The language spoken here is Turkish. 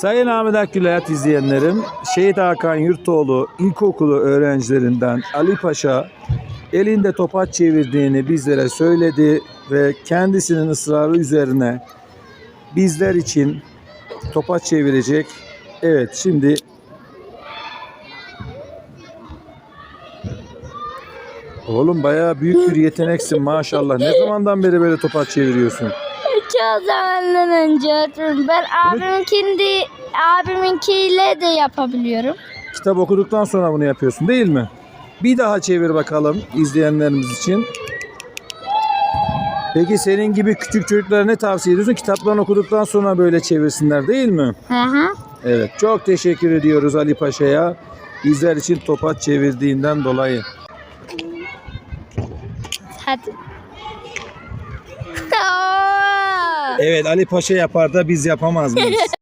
Sayın Ahmet Akgül Hayat izleyenlerim, Şehit Hakan Yurtoğlu İlkokulu öğrencilerinden Ali Paşa elinde topaç çevirdiğini bizlere söyledi ve kendisinin ısrarı üzerine bizler için topaç çevirecek. Evet şimdi Oğlum bayağı büyük bir yeteneksin maşallah. Ne zamandan beri böyle topaç çeviriyorsun? Çok zamandan önce öğretmenim. Ben abiminkindi, abiminkiyle de yapabiliyorum. Kitap okuduktan sonra bunu yapıyorsun değil mi? Bir daha çevir bakalım izleyenlerimiz için. Peki senin gibi küçük çocuklara ne tavsiye ediyorsun? Kitaplarını okuduktan sonra böyle çevirsinler değil mi? Hı hı. Evet. Çok teşekkür ediyoruz Ali Paşa'ya. Bizler için topaç çevirdiğinden dolayı. Hadi. Evet Ali Paşa yapar da biz yapamaz mıyız?